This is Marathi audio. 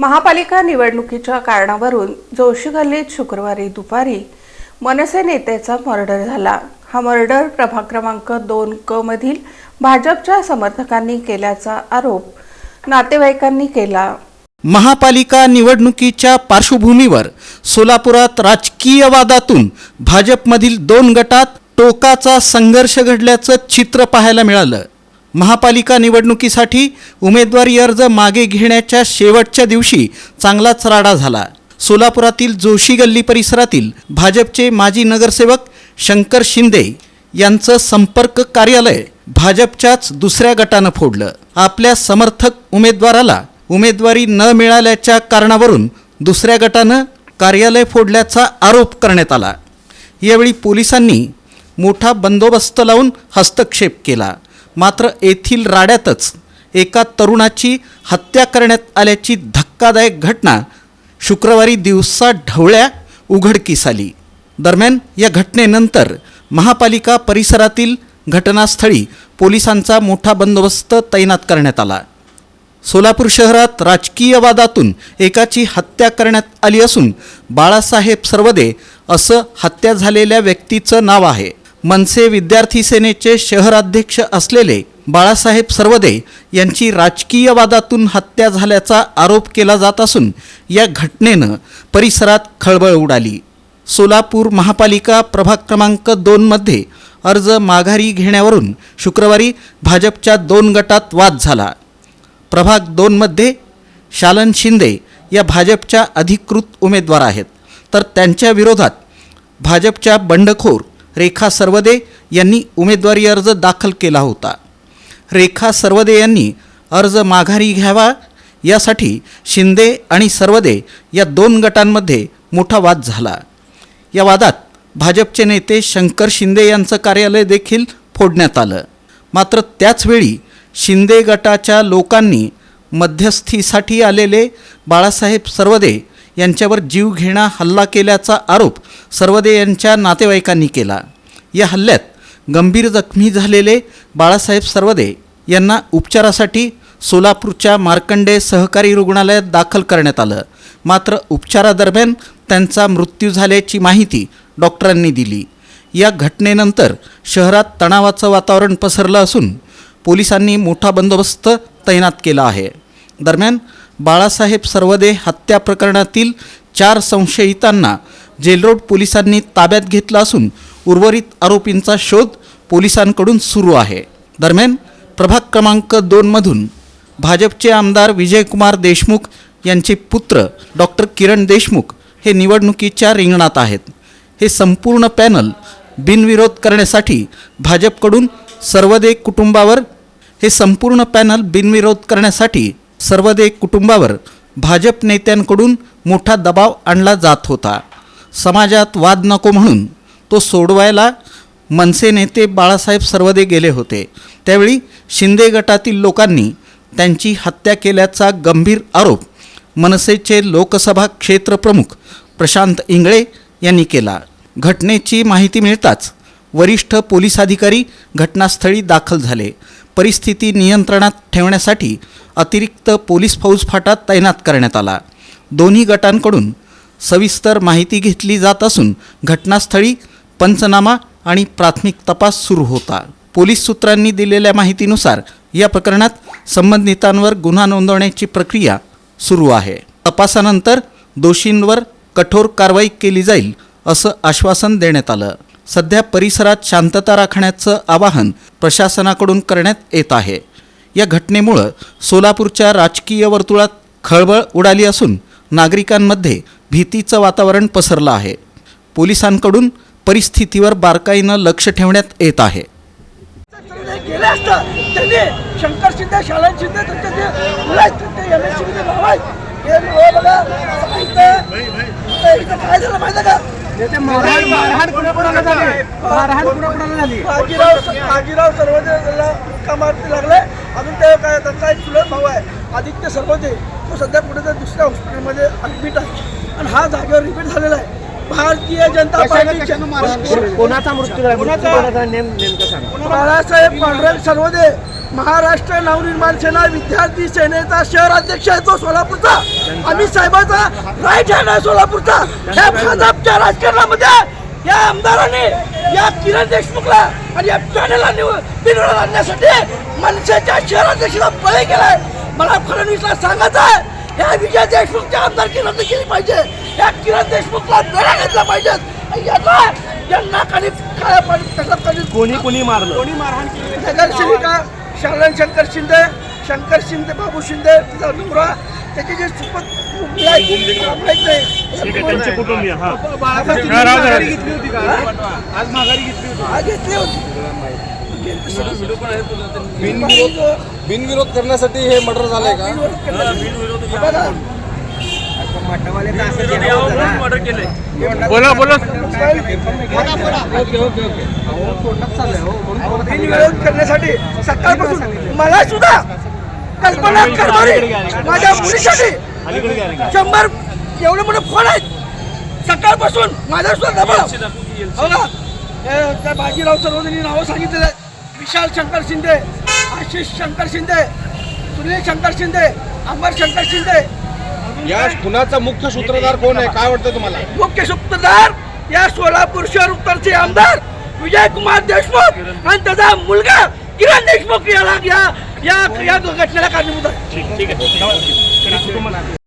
महापालिका निवडणुकीच्या कारणावरून जोशी गल्लीत शुक्रवारी दुपारी मनसे नेत्याचा मर्डर झाला. हा मर्डर प्रभाग क्रमांक दोन क मधील भाजपच्या समर्थकांनी केल्याचा आरोप नातेवाईकांनी केला. महापालिका निवडणुकीच्या पार्श्वभूमीवर सोलापुरात राजकीय वादातून भाजपमधील दोन गटात टोकाचा संघर्ष घडल्याचं चित्र पाहायला मिळालं. महापालिका निवडणुकीसाठी उमेदवारी अर्ज मागे घेण्याच्या शेवटच्या दिवशी चांगलाच राडा झाला. सोलापुरातील जोशी गल्ली परिसरातील भाजपचे माजी नगरसेवक शंकर शिंदे यांचं संपर्क कार्यालय भाजपच्याच दुसऱ्या गटानं फोडलं. आपल्या समर्थक उमेदवाराला उमेदवारी न मिळाल्याच्या कारणावरून दुसऱ्या गटानं कार्यालय फोडल्याचा आरोप करण्यात आला. यावेळी पोलिसांनी मोठा बंदोबस्त लावून हस्तक्षेप केला. मात्र येथील राड्यातच एका तरुणाची हत्या करण्यात आल्याची धक्कादायक घटना शुक्रवारी दिवसा ढवळ्या उघडकीस आली. दरम्यान या घटनेनंतर महापालिका परिसरातील घटनास्थळी पोलिसांचा मोठा बंदोबस्त तैनात करण्यात आला. सोलापूर शहरात राजकीय वादातून एकाची हत्या करण्यात आली असून बाळासाहेब सर्वदे असं हत्या झालेल्या व्यक्तीचं नाव आहे. मनसे विद्यार्थी सेनेचे शहराध्यक्ष असलेले बाळासाहेब सर्वदे यांची राजकीय वादातून हत्या झाल्याचा आरोप केला जात असून या घटनेनं परिसरात खळबळ उडाली. सोलापूर महापालिका प्रभाग क्रमांक दोनमध्ये अर्ज माघारी घेण्यावरून शुक्रवारी भाजपच्या दोन गटात वाद झाला. प्रभाग दोनमध्ये शालन शिंदे या भाजपच्या अधिकृत उमेदवार आहेत. तर त्यांच्या विरोधात भाजपच्या बंडखोर रेखा सर्वदे यांनी उमेदवारी अर्ज दाखल केला होता. रेखा सर्वदे यांनी अर्ज माघारी घ्यावा यासाठी शिंदे आणि सर्वदे या दोन गटांमध्ये मोठा वाद झाला. या वादात भाजपचे नेते शंकर शिंदे यांचं कार्यालय देखील फोडण्यात आलं. मात्र त्याचवेळी शिंदे गटाच्या लोकांनी मध्यस्थीसाठी आलेले बाळासाहेब सर्वदे यांच्यावर जीवघेणा हल्ला केल्याचा आरोप सर्वदे यांच्या नातेवाईकांनी केला. या हल्ल्यात गंभीर जखमी झालेले बाळासाहेब सर्वदे यांना उपचारासाठी सोलापूरच्या मार्कंडे सहकारी रुग्णालयात दाखल करण्यात आलं. मात्र उपचारादरम्यान त्यांचा मृत्यू झाल्याची माहिती डॉक्टरांनी दिली. या घटनेनंतर शहरात तणावाचं वातावरण पसरलं असून पोलिसांनी मोठा बंदोबस्त तैनात केला आहे. दरम्यान बाळासाहेब सर्वदे हत्या प्रकरणातील चार संशयितांना जेलरोड पोलिसांनी ताब्यात घेतलं असून उर्वरित आरोपींचा शोध पोलिसांकडून सुरू आहे. दरम्यान प्रभाग क्रमांक दोनमधून भाजपचे आमदार विजयकुमार देशमुख यांचे पुत्र डॉक्टर किरण देशमुख हे निवडणुकीच्या रिंगणात आहेत. हे संपूर्ण पॅनल बिनविरोध करण्यासाठी भाजपकडून सर्वदे कुटुंबावर हे संपूर्ण पॅनल बिनविरोध करण्यासाठी सर्वदे कुटुंबावर भाजप नेत्यांकडून मोठा दबाव आणला जात होता. समाजात वाद नको म्हणून तो सोडवायला मनसे नेते बाळासाहेब सर्वदे गेले होते. त्यावेळी शिंदे गटातील लोकांनी त्यांची हत्या केल्याचा गंभीर आरोप मनसेचे लोकसभा क्षेत्रप्रमुख प्रशांत इंगळे यांनी केला. घटनेची माहिती मिळताच वरिष्ठ पोलीस अधिकारी घटनास्थळी दाखल झाले. परिस्थिती नियंत्रणात ठेवण्यासाठी अतिरिक्त पोलीस फौज फाटा तैनात करण्यात आला. दोन्ही गटांकडून सविस्तर माहिती घेतली जात असून घटनास्थळी पंचनामा आणि प्राथमिक तपास सुरू होता. पोलीस सूत्रांनी दिलेल्या माहितीनुसार या प्रकरणात संबंधितांवर गुन्हा नोंदवण्याची प्रक्रिया सुरू आहे. तपासानंतर दोषींवर कठोर कारवाई केली जाईल असं आश्वासन देण्यात आलं. सध्या परिसरात शांतता राखण्याचं आवाहन प्रशासनाकडून करण्यात येत आहे. या घटनेमुळं सोलापूरच्या राजकीय वर्तुळात खळबळ उडाली असून नागरिकांमध्ये भीतीचं वातावरण पसरलं आहे. पोलिसांकडून परिस्थितीवर बारकाईनं लक्ष ठेवण्यात येत आहे. असतं त्यांनी शंकर शिंदे शालन शिंदे त्यांचे जे मुलं आहेत एम एस आहेत. हे बघा काय झालं माहिती का? मारहाण मारहाण कुणाकुणाला झाली? मारहाण कुणाकुणाला झाली? बाजीराव बाजीराव सर्वदे त्याला का मारती लागले? अजून ते काय त्यांचा एक चुलत भाऊ आहे आदित्य सर्वदे तो सध्या कुठे तर दुसऱ्या हॉस्पिटलमध्ये ॲडमिट आहे. आणि हा जागेवर रिपीट झालेला आहे. भारतीय जनता पार्टीच्या कोणाचा मृत्यू झाला? मृत्यू कोणाचा नेम नेमकं सांगा. बाळासाहेब पांडुरंग सर्वदे महाराष्ट्र नवनिर्माण सेना विद्यार्थी सेनेचा शहर अध्यक्ष आहे तो सोलापूरचा. अमित साहेबाचा राईट हँड आहे सोलापूरचा. ह्या भाजपच्या राजकारणामध्ये या आमदाराने या किरण देशमुखला आणि या पॅनलला बिनविरोध आणण्यासाठी मनसेच्या शहराध्यक्षाला बळी गेलाय मला फडणवीसला सांगायचं आहे या विजय देशमुखच्या आमदारकी रद्द केली पाहिजे. या किरण देशमुखला बेड्या घेतला पाहिजे. आणि याचा या नाकाने काळ्या पाणी कोणी कोणी मारलं? कोणी मारहाण केली? नगरसेविका शालन शंकर शिंदे शंकर शिंदे बाबू शिंदे तिचा नवरा त्याचे जे सुपत त्यांचे कुटुंबीय हा. घेतली हा, होती का? आज माघारी घेतली होती. होती. बिनविरोध करण्यासाठी हे मर्डर झालंय का? बघा, बोला बोला. बिनविरोध करण्यासाठी सकाळपासून मला सुद्धा कल्पना करणारी माझ्या मुलीसाठी. शंभर एवढे मोठे फोन आहेत. सकाळपासून माझ्या सुद्धा दबाव हो हे त्या बाजीराव सर्वजणी नावं सांगितलेले विशाल शंकर शिंदे आशिष शंकर शिंदे सुनील शंकर शिंदे अमर शंकर शिंदे. या खुनाचा मुख्य सूत्रधार कोण आहे? काय वाटतं तुम्हाला? मुख्य सूत्रधार या सोलापूर शहर उत्तरचे आमदार विजय कुमार देशमुख आणि त्याचा मुलगा किरण देशमुख याला या या घटनेला कारणीभूत आहे.